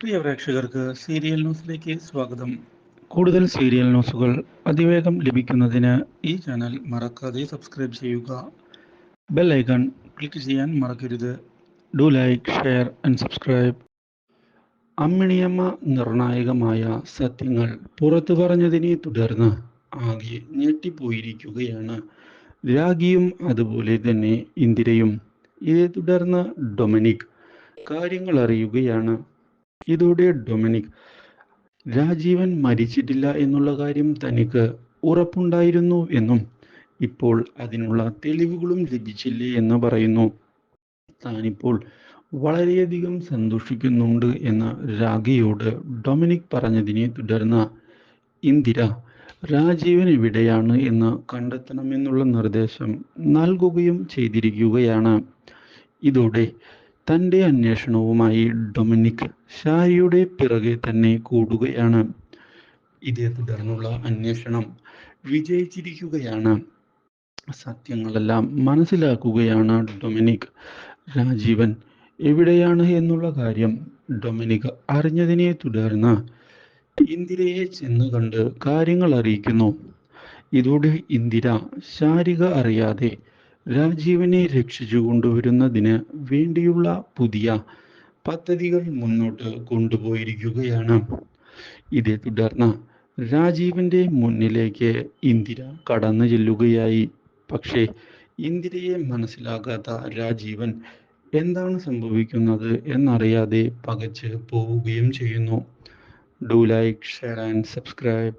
പ്രിയ പ്രേക്ഷകർക്ക് സീരിയൽ ന്യൂസിലേക്ക് സ്വാഗതം. കൂടുതൽ സീരിയൽ ന്യൂസുകൾ അതിവേഗം ലഭിക്കുന്നതിന് ഈ ചാനൽ മറക്കാതെ സബ്സ്ക്രൈബ് ചെയ്യുക. ബെൽ ഐക്കൺ ക്ലിക്ക് ചെയ്യാൻ മറക്കരുത്. Do like share and subscribe. Amminiyamma നിർണായകമായ സത്യങ്ങൾ പുറത്തു പറഞ്ഞതിനെ തുടർന്ന് ആകെ ഞെട്ടിപ്പോയിരിക്കുകയാണ്. രാഗിയും അതുപോലെ തന്നെ ഇന്ദിരയും. ഇതേ തുടർന്ന് ഡൊമിനിക്. കാര്യങ്ങൾ അറിയുകയാണ്. ഇതോടെ ഡൊമിനിക്. രാജീവൻ മരിച്ചിട്ടില്ല എന്നുള്ള കാര്യം തനിക്ക് ഉറപ്പുണ്ടായിരുന്നു എന്നും ഇപ്പോൾ അതിനുള്ള തെളിവുകളും ലഭിച്ചില്ലേ എന്ന് പറയുന്നു. താനിപ്പോൾ വളരെയധികം സന്തോഷിക്കുന്നുണ്ട് എന്ന രാഗിയോട് ഡൊമിനിക് പറഞ്ഞതിനെ തുടർന്ന് ഇന്ദിര രാജീവൻ എവിടെയാണ് എന്ന് കണ്ടെത്തണമെന്നുള്ള നിർദ്ദേശം നൽകുകയും ചെയ്തിരിക്കുകയാണ്. ഇതോടെ തന്റെ അന്വേഷണവുമായി ഡൊമിനിക് ഷായിയുടെ പിറകെ തന്നെ കൂടുകയാണ്. ഇതേ തുടർന്നുള്ള അന്വേഷണം വിജയിച്ചിരിക്കുകയാണ്. സത്യങ്ങളെല്ലാം മനസ്സിലാക്കുകയാണ് ഡൊമിനിക്. രാജീവൻ എവിടെയാണ് എന്നുള്ള കാര്യം ഡൊമിനിക് അറിഞ്ഞതിനെ തുടർന്ന് ഇന്ദിരയെ ചെന്ന് കണ്ട് കാര്യങ്ങൾ അറിയിക്കുന്നു. ഇതോടെ ഇന്ദിര ശാരിക അറിയാതെ രാജീവനെ രക്ഷിച്ചു കൊണ്ടുവരുന്നതിന് വേണ്ടിയുള്ള പുതിയ പദ്ധതികൾ മുന്നോട്ട് കൊണ്ടുപോയിരിക്കുകയാണ്. ഇതേ തുടർന്ന് രാജീവിന്റെ മുന്നിലേക്ക് ഇന്ദിര കടന്നു ചെല്ലുകയായി. പക്ഷേ ഇന്ദിരയെ മനസ്സിലാകാത്ത രാജീവൻ എന്താണ് സംഭവിക്കുന്നത് എന്നറിയാതെ പകച്ച് പോവുകയും ചെയ്യുന്നു. Do like share and subscribe.